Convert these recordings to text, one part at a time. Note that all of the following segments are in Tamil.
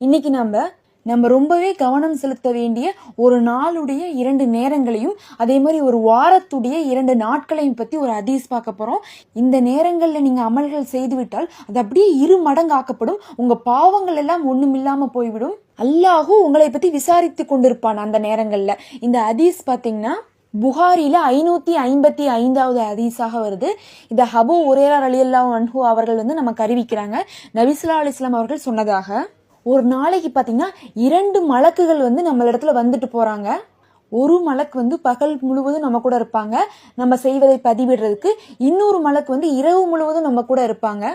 இன்னைக்கு நம்ம நம்ம ரொம்பவே கவனம் செலுத்த வேண்டிய ஒரு நாளுடைய இரண்டு நேரங்களையும் அதே மாதிரி ஒரு வாரத்துடைய இரண்டு நாட்களையும் பத்தி ஒரு அதீஸ் பார்க்க போறோம். இந்த நேரங்கள்ல நீங்க அமல்கள் செய்துவிட்டால் அது அப்படியே இரு மடங்கு ஆக்கப்படும் உங்க பாவங்கள் எல்லாம் ஒண்ணுமில்லாம போய்விடும். அல்லாஹு உங்களை பத்தி விசாரித்து கொண்டிருப்பான் அந்த நேரங்கள்ல. இந்த அதீஸ் பாத்தீங்கன்னா புகாரில ஐநூத்தி ஐம்பத்தி ஐந்தாவது ஹதீஸாக வருது. இந்த ஹபு உரேரா அலியல்லா அன்ஹு அவர்கள் வந்து நமக்கு அறிவிக்கிறாங்க. நபிசுல்லா அலிஸ்லாம் அவர்கள் சொன்னதாக. ஒரு நாளைக்கு பார்த்தீங்கன்னா இரண்டு மலக்குகள் வந்து நம்ம இடத்துல வந்துட்டு போறாங்க. ஒரு மலக்கு வந்து பகல் முழுவதும் நம்ம கூட இருப்பாங்க. நம்ம செய்வதை பதிவிடுறதுக்கு இன்னொரு மலக்கு வந்து இரவு முழுவதும் நம்ம கூட இருப்பாங்க.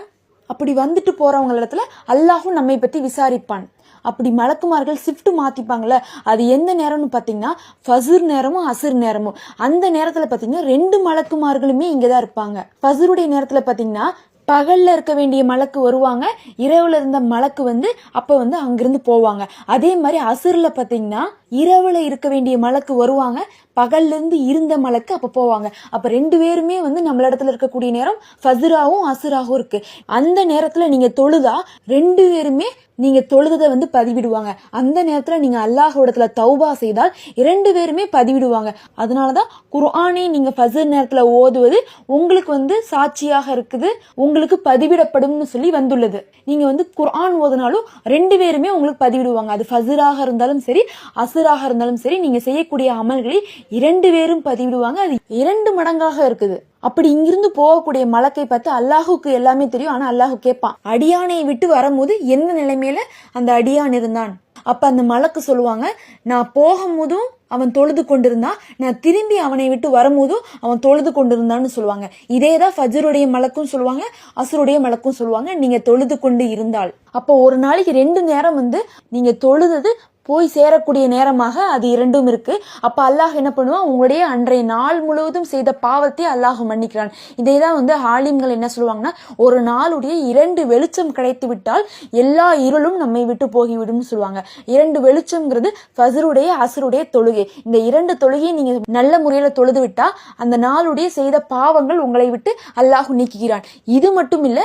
அப்படி வந்துட்டு போறவங்க இடத்துல அல்லாஹும் நம்மை பத்தி விசாரிப்பான். அப்படி மலக்குமார்கள் ஷிஃப்ட் மாத்திப்பாங்கல்ல அது எந்த நேரம்னு பாத்தீங்கன்னா ஃபசுர் நேரமும் அசுர் நேரமும். அந்த நேரத்துல பாத்தீங்கன்னா ரெண்டு மலக்குமார்களுமே இங்கதான் இருப்பாங்க. ஃபசுருடைய நேரத்துல பாத்தீங்கன்னா பகலில் இருக்க வேண்டிய மலக்கு வருவாங்க இரவில் இருந்த மலக்கு வந்து அப்போ வந்து அங்கிருந்து போவாங்க. அதே மாதிரி அசுரில் பார்த்தீங்கன்னா இரவில் இருக்க வேண்டிய மலக்கு வருவாங்க பகல்லேருந்து இருந்த மலக்கு அப்போ போவாங்க. அப்போ ரெண்டு பேருமே வந்து நம்மள இடத்துல இருக்கக்கூடிய நேரம் ஃபசுராவும் அசுராகவும் இருக்குது அந்த நேரத்தில் நீங்கள் தொழுதா ரெண்டு பேருமே நீங்கள் தொழுததை வந்து பதிவிடுவாங்க. அந்த நேரத்தில் நீங்கள் அல்லாஹோடத்தில் தௌபா செய்தால் இரண்டு பேருமே பதிவிடுவாங்க. அதனாலதான் குர்ஆனை நீங்கள் ஃபஜர் நேரத்தில் ஓதுவது உங்களுக்கு வந்து சாட்சியாக இருக்குது. உங்களுக்கு பதிவிடப்படும்னு சொல்லி வந்துள்ளது. நீங்க வந்து குர்ஆன் ஓதுனாலும் ரெண்டு பேருமே உங்களுக்கு பதிவிடுவாங்க. அது ஃபசுராக இருந்தாலும் சரி அசுராக இருந்தாலும் சரி நீங்க செய்யக்கூடிய அமல்களை இரண்டு பேரும் பதிவிடுவாங்க. அது இரண்டு மடங்காக இருக்குது. அப்படி இங்கிருந்து போகக்கூடிய மலக்கை பார்த்து அல்லாஹுக்கு எல்லாமே தெரியும். ஆனா அல்லாஹு கேட்பான் அடியானை விட்டு வரும்போது என்ன நிலைமையில அந்த அடியான் இருந்தான்? அப்ப அந்த மலக்கு சொல்லுவாங்க நான் போகும்போதும் அவன் தொழுது கொண்டிருந்தான் நான் திரும்பி அவனை விட்டு வரும்போதும் அவன் தொழுது கொண்டிருந்தான்னு சொல்லுவாங்க. இதே தான் ஃபஜருடைய மலக்கும் சொல்லுவாங்க அசுருடைய மலக்கும் சொல்லுவாங்க. நீங்க தொழுது கொண்டு இருந்தால். அப்போ ஒரு நாளைக்கு ரெண்டு நேரம் வந்து நீங்க தொழுதது போய் சேரக்கூடிய நேரமாக அது இரண்டும் இருக்கு. அப்ப அல்லாஹ் என்ன பண்ணுவான்? உங்களுடைய அன்றைய நாள் முழுவதும் செய்த பாவத்தை அல்லாஹ் மன்னிக்கிறான். இதே தான் வந்து ஆலிம்கள் என்ன சொல்லுவாங்கன்னா ஒரு நாளுடைய இரண்டு வெளிச்சம் கிடைத்து விட்டால் எல்லா இருளும் நம்மை விட்டு போகிவிடும்னு சொல்லுவாங்க. இரண்டு வெளிச்சம்ங்கிறது ஃபசருடைய அசருடைய தொழுகை. இந்த இரண்டு தொழுகையை நீங்க நல்ல முறையில தொழுது விட்டா அந்த நாளுடைய செய்த பாவங்கள் உங்களை விட்டு அல்லாஹ் நீக்குகிறான். இது மட்டும் இல்ல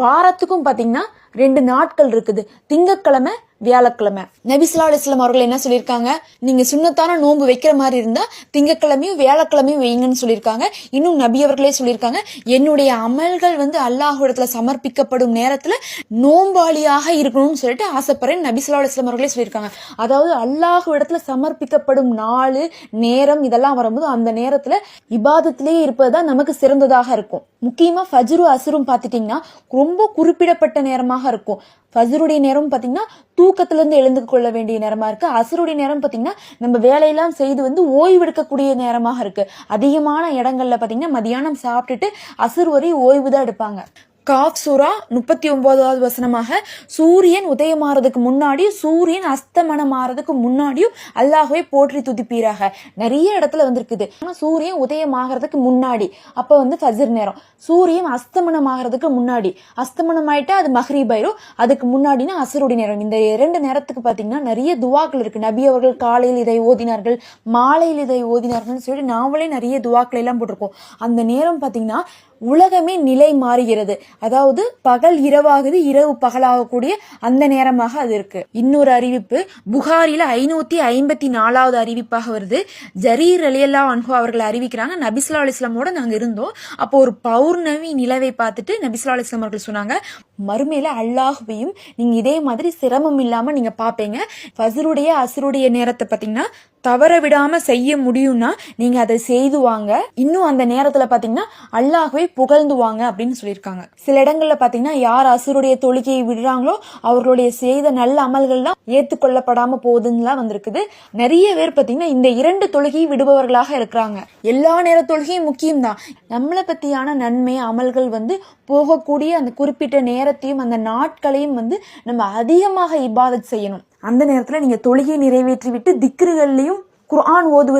வாரத்துக்கும் பாத்தீங்கன்னா ரெண்டு நாட்கள் இருக்குது. திங்கட்கிழமை வியாழக்கிழமை. நபிசுல்லா அலிஸ்லாம் அவர்கள் என்ன சொல்லியிருக்காங்க? நீங்க சுண்ணத்தான நோன்பு வைக்கிற மாதிரி இருந்தா திங்கட்கிழமையும் வியாழக்கிழமையும் வைங்கன்னு சொல்லியிருக்காங்க. இன்னும் நபி அவர்களே சொல்லியிருக்காங்க என்னுடைய அமல்கள் வந்து அல்லாஹ்விடத்துல சமர்ப்பிக்கப்படும் நேரத்துல நோம்பாளியாக இருக்கணும்னு சொல்லிட்டு ஆசைப்படுறேன் நபிசுல்லா அலிஸ்லாம் அவர்களே சொல்லியிருக்காங்க. அதாவது அல்லாஹ்விடத்துல சமர்ப்பிக்கப்படும் நாள் நேரம் இதெல்லாம் வரும்போது அந்த நேரத்துல இபாதத்திலேயே இருப்பதுதான் நமக்கு சிறந்ததாக இருக்கும். முக்கியமா ஃபஜ்ரு அசுரும் பார்த்துட்டீங்கன்னா ரொம்ப குறிப்பிடப்பட்ட நேரமாக இருக்கும். ஃபசருடைய நேரம் பாத்தீங்கன்னா தூக்கத்திலேருந்து எழுந்து கொள்ள வேண்டிய நேரமா இருக்கு. அசருடைய நேரம் பார்த்தீங்கன்னா நம்ம வேலையெல்லாம் செய்து வந்து ஓய்வெடுக்கக்கூடிய நேரமாக இருக்கு. அதிகமான இடங்கள்ல பார்த்தீங்கன்னா மதியானம் சாப்பிட்டுட்டு அசுர் வரை ஓய்வு தான் எடுப்பாங்க. காஃப் சூரா முப்பத்தி ஒன்பதாவது வசனமாக சூரியன் உதயமாறதுக்கு முன்னாடி சூரியன் அஸ்தமனம் ஆறதுக்கு முன்னாடியும் அல்லாஹுவே போற்றி துதிப்பீராக. நிறைய இடத்துல வந்திருக்குது. ஆனால் சூரியன் உதயமாகறதுக்கு முன்னாடி அப்போ வந்து ஃபஜிர் நேரம். சூரியன் அஸ்தமனம் ஆகிறதுக்கு முன்னாடி. அஸ்தமனம் ஆயிட்டா அது மஹ்ரீபாயிரும் அதுக்கு முன்னாடினா அசருடைய நேரம். இந்த இரண்டு நேரத்துக்கு பார்த்தீங்கன்னா நிறைய துவாக்கள் இருக்கு. நபி அவர்கள் காலையில் இதை ஓதினார்கள் மாலையில் இதை ஓதினார்கள்னு சொல்லி நாமளே நிறைய துவாக்களை எல்லாம் போட்டிருக்கோம் அந்த நேரம் பார்த்தீங்கன்னா உலகமே நிலை மாறுகிறது. அதாவது பகல் இரவாகுது இரவு பகலாகக்கூடிய அந்த நேரமாக அது இருக்கு. இன்னொரு அறிவிப்பு புகாரில ஐநூத்தி ஐம்பத்தி நாலாவது அறிவிப்பாக வருது. ஜரீர் அலியல்லா அன்ஹோ அவர்கள் அறிவிக்கிறாங்க நபிசுல்லா அலிஸ்லாமோட நாங்க இருந்தோம். அப்போ ஒரு பௌர்ணமி நிலவை பார்த்துட்டு நபிசுல்லா அலிஸ்லாம் அவர்கள் சொன்னாங்க மறுமையில அல்லாஹுவையும் நீங்க இதே மாதிரி சிரமம் இல்லாம நீங்க பாப்பீங்க ஃபசருடைய அசுருடைய நேரத்தை பாத்தீங்கன்னா தவற விடாம செய்ய முடியும்னா நீங்க அதை செய்து வாங்க. இன்னும் அந்த நேரத்துல பாத்தீங்கன்னா அல்லாஹ்வை புகழ்ந்துவாங்க அப்படின்னு சொல்லியிருக்காங்க. சில இடங்கள்ல பாத்தீங்கன்னா யார் அசுருடைய தொழுகையை விடுறாங்களோ அவர்களுடைய செய்த நல்ல அமல்கள்லாம் ஏத்துக்கொள்ளப்படாம போகுதுன்னுலாம் வந்திருக்குது. நிறைய பேர் பாத்தீங்கன்னா இந்த இரண்டு தொழுகையை விடுபவர்களாக இருக்கிறாங்க. எல்லா நேர தொழுகையும் முக்கியம்தான். நம்மளை பத்தியான நன்மை அமல்கள் வந்து போகக்கூடிய அந்த குறிப்பிட்ட நேரத்தையும் அந்த நாட்களையும் வந்து நம்ம அதிகமாக இபாதத் செய்யணும். அந்த நேரத்துல நீங்க தொழுகையை நிறைவேற்றி விட்டு திக்ருகள்லையும் குர்ஆன் ஓதுவது